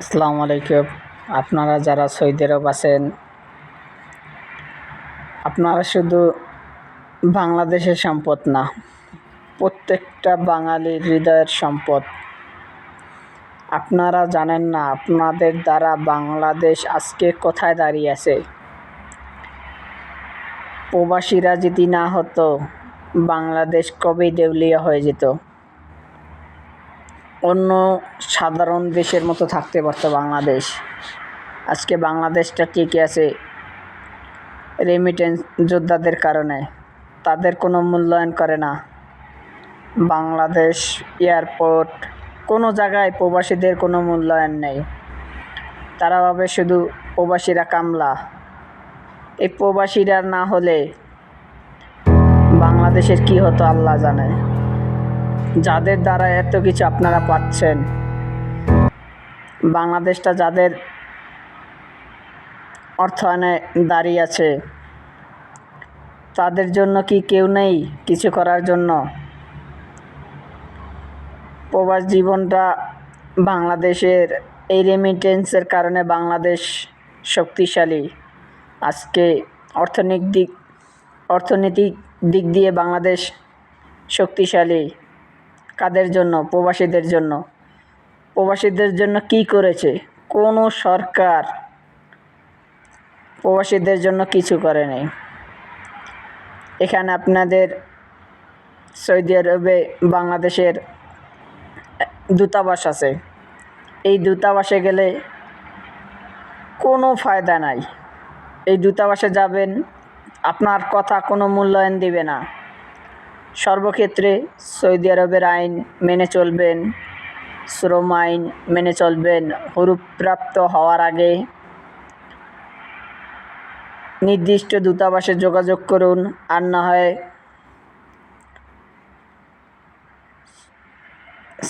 আসসালামু আলাইকুম। আপনারা যারা সৌদি আরব আছেন, আপনারা শুধু বাংলাদেশের সম্পদ না, প্রত্যেকটা বাঙালির হৃদয়ের সম্পদ। আপনারা জানেন না আপনাদের দ্বারা বাংলাদেশ আজকে কোথায় দাঁড়িয়ে আছে। প্রবাসীরা যদি না হতো, বাংলাদেশ কবেই দেউলিয়া হয়ে যেত? অন্য সাধারণ দেশের মতো থাকতে পারতো বাংলাদেশ। আজকে বাংলাদেশটা টিকে আছে রেমিটেন্স যোদ্ধাদের কারণে। তাদের কোনো মূল্যায়ন করে না। বাংলাদেশ এয়ারপোর্ট কোনো জায়গায় প্রবাসীদের কোনো মূল্যায়ন নেই। তারা ভাবে শুধু প্রবাসীরা কামলা। এই প্রবাসীরা না হলে বাংলাদেশের কি হতো আল্লাহ জানে। যাদের দ্বারা এত কিছু আপনারা পাচ্ছেন। বাংলাদেশটা যাদের অর্থায়নে দাঁড়িয়ে আছে, তাদের জন্য কি কেউ নেই কিছু করার জন্য? প্রবাস জীবনটা বাংলাদেশের এই রেমিটেন্সের কারণে বাংলাদেশ শক্তিশালী। আজকে অর্থনৈতিক দিক অর্থনৈতিক দিক দিয়ে বাংলাদেশ শক্তিশালী। কাদের জন্য? প্রবাসীদের জন্য। প্রবাসীদের জন্য কি করেছে? কোনো সরকার প্রবাসীদের জন্য কিছু করেনি। এখানে আপনাদের সৌদি আরবে, বাংলাদেশের দূতাবাস আছে। এই দূতাবাসে গেলে কোনো ফায়দা নাই। এই দূতাবাসে যাবেন, আপনার কথা কোনো মূল্যায়ন দিবে না। সর্বক্ষেত্রে সৌদি আরবের আইন মেনে চলবেন, শ্রম আইন মেনে চলবেন, হরুপ্রাপ্ত হওয়ার আগে নির্দিষ্ট দূতাবাসে যোগাযোগ করুন। আর না হয়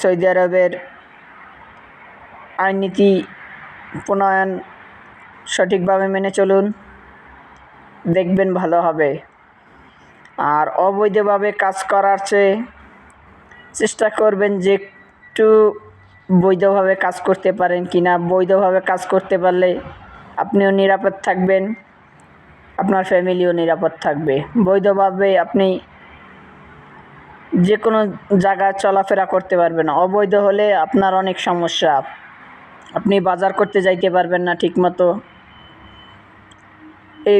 সৌদি আরবের আইননীতি প্রণয়ন সঠিকভাবে মেনে চলুন। দেখবেন ভালো হবে। আর অবৈধভাবে কাজ করার চেয়ে চেষ্টা করবেন যে একটু বৈধভাবে কাজ করতে পারেন কি না বৈধভাবে কাজ করতে পারলে আপনিও নিরাপদ থাকবেন, আপনার ফ্যামিলিও নিরাপদ থাকবে। বৈধভাবে আপনি যে কোনো জায়গায় চলাফেরা করতে পারবেন অবৈধ হলে আপনার অনেক সমস্যা। আপনি বাজার করতে যাইতে পারবেন না ঠিকমতো। এই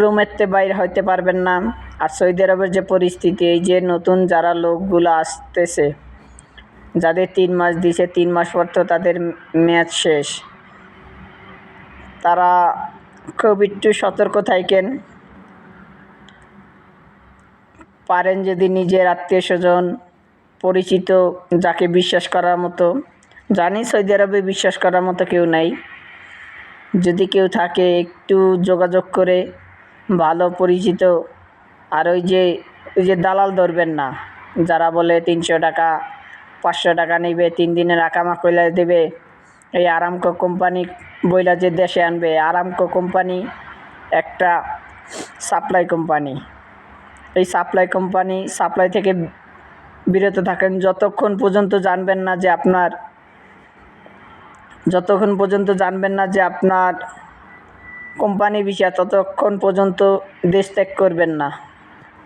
রুমেরতে বাইরে হইতে পারবেন না। আর সৌদি আরবের যে পরিস্থিতি, এই যে নতুন যারা লোকগুলো আসতেছে, যাদের তিন মাস দিছে, তিন মাস পর তো তাদের মেয়াদ শেষ। তারা খুব একটু সতর্ক থাকেন। পারেন যদি নিজের আত্মীয় স্বজন, পরিচিত যাকে বিশ্বাস করার মতো। জানি সৌদি আরবে বিশ্বাস করার মতো কেউ নাই। যদি কেউ থাকে, একটু যোগাযোগ করে, ভালো পরিচিত আর ওই যে ওই যে দালাল ধরবেন না, যারা বলে তিনশো টাকা, পাঁচশো টাকা নেবে, তিন দিনের আকামা কইলা দেবে, এই আরামকো কোম্পানি বইলা যে দেশে আনবে, আরামকো কোম্পানি একটা সাপ্লাই কোম্পানি। এই সাপ্লাই কোম্পানি সাপ্লাই থেকে বিরত থাকেন, যতক্ষণ পর্যন্ত জানবেন না যে আপনার, যতক্ষণ পর্যন্ত জানবেন না যে আপনার কোম্পানি বিষয়, ততক্ষণ পর্যন্ত দেশ ত্যাগ করবেন না।